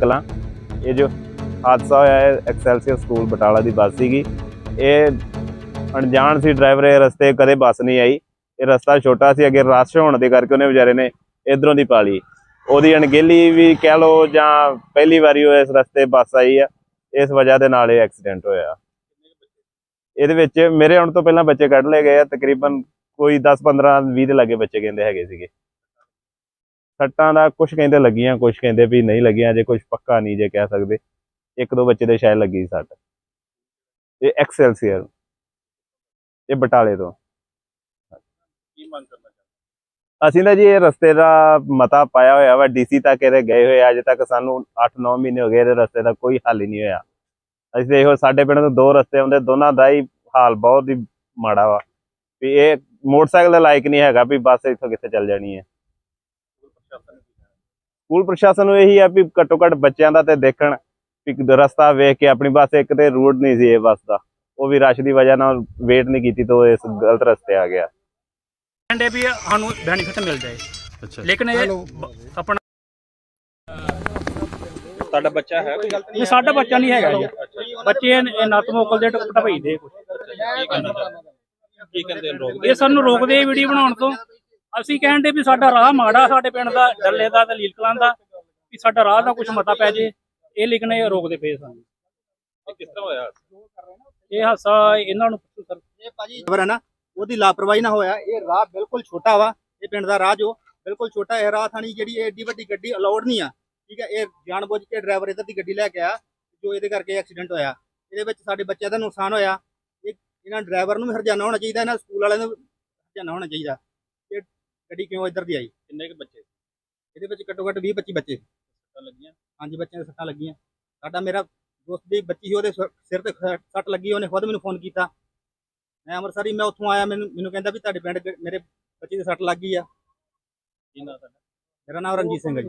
ਕਲਾਂ ਇਹ ਜੋ ਹਾਦਸਾ ਹੋਇਆ ਹੈ ਐਕਸੈਲਸੀਅਰ ਸਕੂਲ ਬਟਾਲਾ ਦੀ ਬੱਸ ਸੀਗੀ। ਇਹ ਅਣਜਾਣ ਸੀ ਡਰਾਈਵਰ ਇਹ ਰਸਤੇ ਕਦੇ ਬੱਸ ਨਹੀਂ ਆਈ। ਇਹ ਰਸਤਾ ਛੋਟਾ ਸੀ, ਅੱਗੇ ਰਸ਼ ਹੋਣ ਦੇ ਕਰਕੇ ਉਹਨੇ ਵਿਚਾਰੇ ਨੇ ਇਧਰੋਂ ਦੀ ਪਾਲੀ ਉਹਦੀ ਅਣਗਹਿਲੀ ਵੀ ਕਹਿ ਲਓ ਜਾਂ ਪਹਿਲੀ ਵਾਰੀ ਉਹ ਇਸ ਰਸਤੇ ਬੱਸ ਆਈ ਆ, ਇਸ ਵਜ੍ਹਾ ਦੇ ਨਾਲ ਇਹ ਐਕਸੀਡੈਂਟ ਹੋਇਆ। ਇਹਦੇ ਵਿੱਚ ਮੇਰੇ ਆਉਣ ਤੋਂ ਪਹਿਲਾਂ ਬੱਚੇ ਕੱਢ ਲਏ ਗਏ ਆ, ਤਕਰੀਬਨ ਕੋਈ 10 15 20 ਦੇ ਲਾਗੇ ਬੱਚੇ ਕਹਿੰਦੇ ਹੈਗੇ ਸੀਗੇ। ਸੱਟਾਂ ਦਾ ਕੁਝ ਕਹਿੰਦੇ ਲੱਗੀਆਂ ਕੁਝ ਕਹਿੰਦੇ ਵੀ ਨਹੀਂ ਲੱਗੀਆਂ ਜੇ ਕੁਝ ਪੱਕਾ ਨਹੀਂ ਜੇ ਕਹਿ ਸਕਦੇ। ਇੱਕ ਦੋ ਬੱਚੇ ਦੇ ਸ਼ਾਇਦ ਲੱਗੀ ਸੱਟ। ਇਹ ਐਕਸੈਲਸੀਅਰ ਇਹ ਬਟਾਲੇ ਤੋਂ। ਕੀ ਮੰਗ ਕਰਨਾ ਅਸੀਂ ਤਾਂ ਜੀ ਇਹ ਰਸਤੇ ਦਾ ਮਤਾ ਪਾਇਆ ਹੋਇਆ ਵਾ ਡੀਸੀ ਤੱਕ ਇਹਦੇ ਗਏ ਹੋਏ ਅਜੇ ਤੱਕ ਸਾਨੂੰ 8-9 ਮਹੀਨੇ ਹੋ ਗਏ ਇਹਦੇ ਰਸਤੇ ਦਾ ਕੋਈ ਹੱਲ ਹੀ ਨਹੀਂ ਹੋਇਆ। ਅਸੀਂ ਦੇਖੋ ਸਾਡੇ ਪਿੰਡ ਤੋਂ ਦੋ ਰਸਤੇ ਆਉਂਦੇ ਦੋਨਾਂ ਦਾ ਹੀ ਹਾਲ ਬਹੁਤ ਹੀ ਮਾੜਾ ਵਾ। ਵੀ ਇਹ ਮੋਟਰਸਾਈਕਲ ਦੇ ਲਾਇਕ ਨਹੀਂ ਹੈਗਾ ਵੀ ਬੱਸ ਇੱਥੋਂ ਕਿੱਥੇ ਚੱਲ ਜਾਣੀ ਹੈ ਪ੍ਰਸ਼ਾਸਨ ਨੂੰ ਕੀ ਕਹਿਣਾ ਸਕੂਲ ਪ੍ਰਸ਼ਾਸਨ ਨੂੰ ਇਹੀ ਆ ਵੀ ਘੱਟੋ ਘੱਟ ਬੱਚਿਆਂ ਦਾ ਤੇ ਦੇਖਣ ਵੀ ਰਸਤਾ ਵੇਖ ਕੇ ਆਪਣੀ ਬੱਸ ਇੱਕ ਤੇ ਰੂਟ ਨਹੀਂ ਸੀ ਇਹ ਬੱਸ ਦਾ। ਉਹ ਵੀ ਰਸ਼ ਦੀ ਵਜ੍ਹਾ ਨਾਲ ਵੇਟ ਨਹੀਂ ਕੀਤੀ ਤਾਂ ਇਸ ਗਲਤ ਰਸਤੇ ਆ ਗਿਆ। ਕਹਿੰਦੇ ਵੀ ਸਾਨੂੰ ਬੈਨੀਫਿਟ ਮਿਲ ਜਾਏ। ਅੱਛਾ। ਲੇਕਿਨ ਇਹ ਆਪਣਾ ਤੁਹਾਡਾ ਬੱਚਾ ਹੈ ਕੋਈ? ਗਲਤ ਇਹ ਸਾਡਾ ਬੱਚਾ ਨਹੀਂ ਹੈਗਾ ਜੀ। ਬੱਚੇ ਨੱਤ ਮੋਕਲ ਦੇ ਟੁਕਟਾ ਭਈਦੇ ਕੀ ਕਹਿਣਾ ਚਾਹੁੰਦੇ ਕੀ ਕਹਿੰਦੇ ਇਹ ਸਾਨੂੰ ਰੋਕਦੇ ਵੀਡੀਓ ਬਣਾਉਣ ਤੋਂ। ਅਸੀਂ ਕਹਿੰਦੇ ਵੀ ਸਾਡਾ ਰਾਹ ਮਾੜਾ ਸਾਡੇ ਪਿੰਡ ਦਾ ਡੱਲੇ ਦਾ ਤੇ ਲੀਲ ਕਲਾਂ ਦਾ ਵੀ ਸਾਡਾ ਰਾਹ ਦਾ ਕੁਝ ਮਤਾ ਪੈ ਜੇ ਇਹ ਲੇਕਿਨ ਇਹ ਰੋਕਦੇ ਪਏ ਸਾਨੂੰ। ਕਿਸ ਤਰ੍ਹਾਂ ਹੋਇਆ? ਇਹ ਹਾਸਾ ਇਹਨਾਂ ਨੂੰ ਪੁੱਛੋ ਸਰ। ਇਹ ਭਾਜੀ ਖਬਰ ਹੈ ਨਾ ਉਹਦੀ ਲਾਪਰਵਾਹੀ ਨਾ ਹੋਇਆ ਇਹ ਰਾਹ ਬਿਲਕੁਲ ਛੋਟਾ ਵਾ ਇਹ ਪਿੰਡ ਦਾ ਰਾਹ ਜੋ ਬਿਲਕੁਲ ਛੋਟਾ ਇਹ ਰਾਹ ਥਾਣੀ ਜਿਹੜੀ ਏਡੀ ਵੱਡੀ ਗੱਡੀ ਅਲਾਉਡ ਨਹੀਂ ਆ ਠੀਕ ਹੈ ਇਹ ਜਾਣਬੁੱਝ ਕੇ ਡਰਾਈਵਰ ਇੱਧਰ ਦੀ ਗੱਡੀ ਲੈ ਕੇ ਆਇਆ ਜੋ ਇਹਦੇ ਕਰਕੇ ਐਕਸੀਡੈਂਟ ਹੋਇਆ ਇਹਦੇ ਵਿੱਚ ਸਾਡੇ ਬੱਚਿਆਂ ਦਾ ਨੁਕਸਾਨ ਹੋਇਆ ਇਹ ਇਹਨਾਂ ਡਰਾਈਵਰ ਨੂੰ ਵੀ ਹਰਜਾਨਾ ਹੋਣਾ ਚਾਹੀਦਾ ਇਹਨਾਂ ਸਕੂਲ ਵਾਲਿਆਂ ਨੂੰ ਹਰਜਾਨਾ ਹੋਣਾ ਚਾਹੀਦਾ। ਗੱਡੀ ਕਿਉਂ ਇੱਧਰ ਦੀ ਆਈ? ਕਿੰਨੇ ਕੁ ਬੱਚੇ? ਇਹਦੇ ਵਿੱਚ ਘੱਟੋ ਘੱਟ 20 25 ਬੱਚੇ। ਸੱਟਾਂ ਲੱਗੀਆਂ? ਹਾਂਜੀ ਬੱਚਿਆਂ ਦੇ ਸੱਟਾਂ ਲੱਗੀਆਂ। ਸਾਡਾ ਮੇਰਾ ਦੋਸਤ ਦੀ ਬੱਚੀ ਸੀ ਉਹਦੇ ਸ- ਸਿਰ ਤੇ ਸੱਟ ਲੱਗੀ ਉਹਨੇ ਖੁਦ ਮੈਨੂੰ ਫੋਨ ਕੀਤਾ। ਮੈਂ ਅੰਮ੍ਰਿਤਸਰ ਮੈਂ ਉੱਥੋਂ ਆਇਆ ਮੈਨੂੰ ਮੈਨੂੰ ਕਹਿੰਦਾ ਵੀ ਤੁਹਾਡੇ ਪਿੰਡ ਗ- ਮੇਰੇ ਬੱਚੀ ਦੇ ਸੱਟ ਲੱਗ ਗਈ ਆ। ਕੀ ਨਾਂ ਤੁਹਾਡਾ? ਮੇਰਾ ਨਾਮ ਰਣਜੀਤ ਸਿੰਘ ਹੈ ਜੀ।